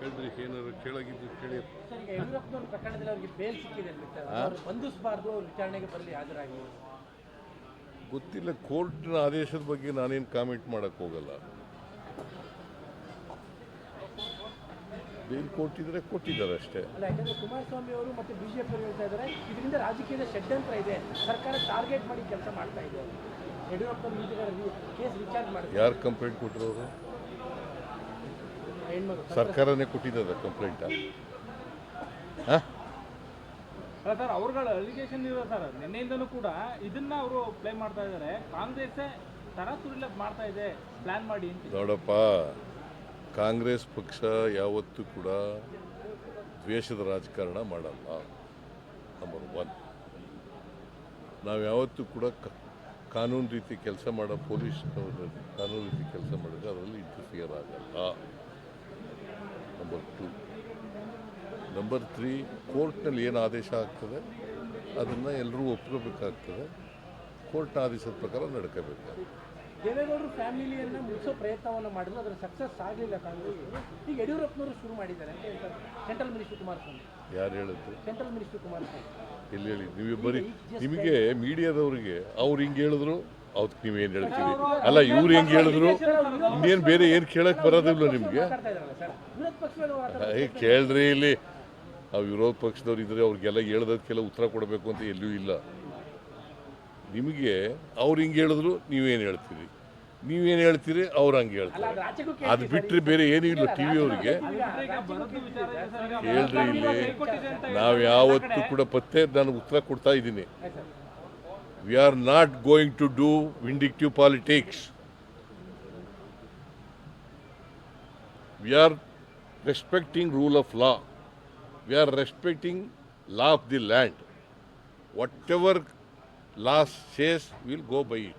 ಹೇಳ್ರಿ ಏನಾದ್ರು ಕೇಳಾಗಿದ್ದು ಕೇಳಿ. ಸರ್ ಈಗ ಯಡಿಯೂರಪ್ಪನವ್ರ ಪ್ರಕರಣದಲ್ಲಿ ಅವರಿಗೆ ಬೇಲ್ ಸಿಕ್ಕಿದೆ ಅಂದ್ಬಿಟ್ಟು ಅವ್ರು ಬಂಧಿಸಬಾರ್ದು ಅವ್ರು ವಿಚಾರಣೆಗೆ ಬರಲಿ ಹಾಜರಾಗಿ ಗೊತ್ತಿಲ್ಲ ಕೋರ್ಟ್ನ ಆದೇಶದ ಬಗ್ಗೆ ನಾನೇನು ಕಾಮೆಂಟ್ ಮಾಡಕ್ ಹೋಗಲ್ಲ. ಬೇಲ್ ಕೊಟ್ಟಿದ್ರೆ ಕೊಟ್ಟಿದ್ದಾರೆ ಅಷ್ಟೇ. ಅಲ್ಲ ಯಾಕಂದ್ರೆ ಕುಮಾರಸ್ವಾಮಿ ಅವರು ಮತ್ತೆ ಬಿಜೆಪಿ ಅವರು ಹೇಳ್ತಾ ಇದ್ದಾರೆ ಇದರಿಂದ ರಾಜಕೀಯದ ಷಡ್ಯಂತ್ರ ಇದೆ. ಸರ್ಕಾರ ಟಾರ್ಗೆಟ್ ಮಾಡಿ ಕೆಲಸ ಮಾಡ್ತಾ ಇದೆ. ಯಡಿಯೂರಪ್ಪ ವಿರುದ್ಧ ಕೇಸ್ ವಿಚಾರಣೆ ಮಾಡಿದ್ರು. ಯಾರು ಕಂಪ್ಲೇಂಟ್ ಕೊಟ್ಟಿರೋರು ಸರ್ಕಾರನೇ ಕೊಟ್ಟಿದ್ದದ ಕಂಪ್ಲೇಂಟ ಹಾಂ? ಸರ್ ಅವ್ರಗಳ ಅಲಿಗೇಷನ್ ಇರೋ ಸರ್ ನಿನ್ನೆಯಿಂದಲೂ ಕೂಡ ಇದನ್ನ ಅವರು ಪ್ಲೇ ಮಾಡ್ತಾ ಇದ್ದಾರೆ. ಕಾಂಗ್ರೆಸ್ ತರಾತುರಿಲ ಮಾಡ್ತಾ ಇದೆ. ಪ್ಲಾನ್ ಮಾಡಿ ಅಂತ. ನೋಡಪ್ಪ ಕಾಂಗ್ರೆಸ್ ಪಕ್ಷ ಯಾವತ್ತೂ ಕೂಡ ದ್ವೇಷದ ರಾಜಕಾರಣ ಮಾಡಲ್ಲ. ನಂಬರ್ ಒನ್ ನಾವು ಯಾವತ್ತೂ ಕೂಡ ಕಾನೂನು ರೀತಿ ಕೆಲಸ ಮಾಡೋ ಪೊಲೀಸ್ ಕಾನೂನು ರೀತಿ ಕೆಲಸ ಮಾಡಿದ್ರೆ ಅದರಲ್ಲಿ ಇಂಟರ್ಫಿಯರ್ ಆಗಲ್ಲ. ನಂಬರ್ ಟು ನಂಬರ್ ತ್ರೀ ಕೋರ್ಟ್ನಲ್ಲಿ ಏನು ಆದೇಶ ಆಗ್ತದೆ? ಅದನ್ನು ಎಲ್ಲರೂ ಒಪ್ಕೋಬೇಕಾಗ್ತದೆ. ಕೋರ್ಟ್ನ ಆದೇಶದ ಪ್ರಕಾರ ನಡ್ಕೋಬೇಕು ದೇವೇಗೌಡರು ಫ್ಯಾಮಿಲಿಯನ್ನ ಮುಗಿಸೋ ಪ್ರಯತ್ನವನ್ನು ಮಾಡಿದ್ರು ಅದರ ಸಕ್ಸಸ್ ಆಗಲಿಲ್ಲ ಕಾಂಗ್ರೆಸ್ ಈಗ ಯಡಿಯೂರಪ್ಪನವರು ಶುರು ಮಾಡಿದ್ದಾರೆ. ಅಂತ ಹೇಳ್ತಾರೆ. Central minister Kumaraswamy. ಯಾರು ಹೇಳಿದ್ರು ಸೆಂಟ್ರಲ್ ಮಿನಿಸ್ಟರ್ ಕುಮಾರಸ್ವಾಮಿ. ಎಲ್ಲಿ ಹೇಳಿ ನೀವು ಬರೀ ನಿಮಗೆ ಮೀಡಿಯಾದವರಿಗೆ ಅವ್ರು ಹಿಂಗೆ ಹೇಳಿದ್ರು? ಅವತ್ತು ಏನು ಹೇಳ್ತೀರಿ? ಅಲ್ಲ, ಇವ್ರು ಹೆಂಗೆ ಹೇಳಿದ್ರು? ಇನ್ನೇನು ಬೇರೆ ಏನು ಕೇಳಕ್ಕೆ ಬರೋದಿಲ್ಲ ನಿಮಗೆ? ಕೇಳ್ರಿ ಇಲ್ಲಿ. ಆ ವಿರೋಧ ಪಕ್ಷದವ್ರು ಇದ್ರೆ ಅವ್ರಿಗೆಲ್ಲ ಹೇಳ್ದಕ್ಕೆಲ್ಲ ಉತ್ತರ ಕೊಡಬೇಕು ಅಂತ ಎಲ್ಲೂ ಇಲ್ಲ. ನಿಮಗೆ ಅವ್ರು ಹಿಂಗೆ ಹೇಳಿದ್ರು ನೀವೇನು ಹೇಳ್ತೀರಿ? ನೀವೇನು ಹೇಳ್ತೀರಿ, ಅವ್ರು ಹಂಗೆ ಹೇಳ್ತಾರೆ. ಅದು ಬಿಟ್ಟರೆ ಬೇರೆ ಏನೂ ಇಲ್ಲ ಟಿ ವಿ ಅವ್ರಿಗೆ. ಹೇಳ್ರಿ ಇಲ್ಲಿ. ನಾವು ಯಾವತ್ತೂ ಕೂಡ ಪತ್ತೆ, ನಾನು ಉತ್ತರ ಕೊಡ್ತಾ ಇದ್ದೀನಿ. We are not going to do vindictive politics. We are respecting rule of law. We are respecting law of the land. Whatever law says, we'll go by it.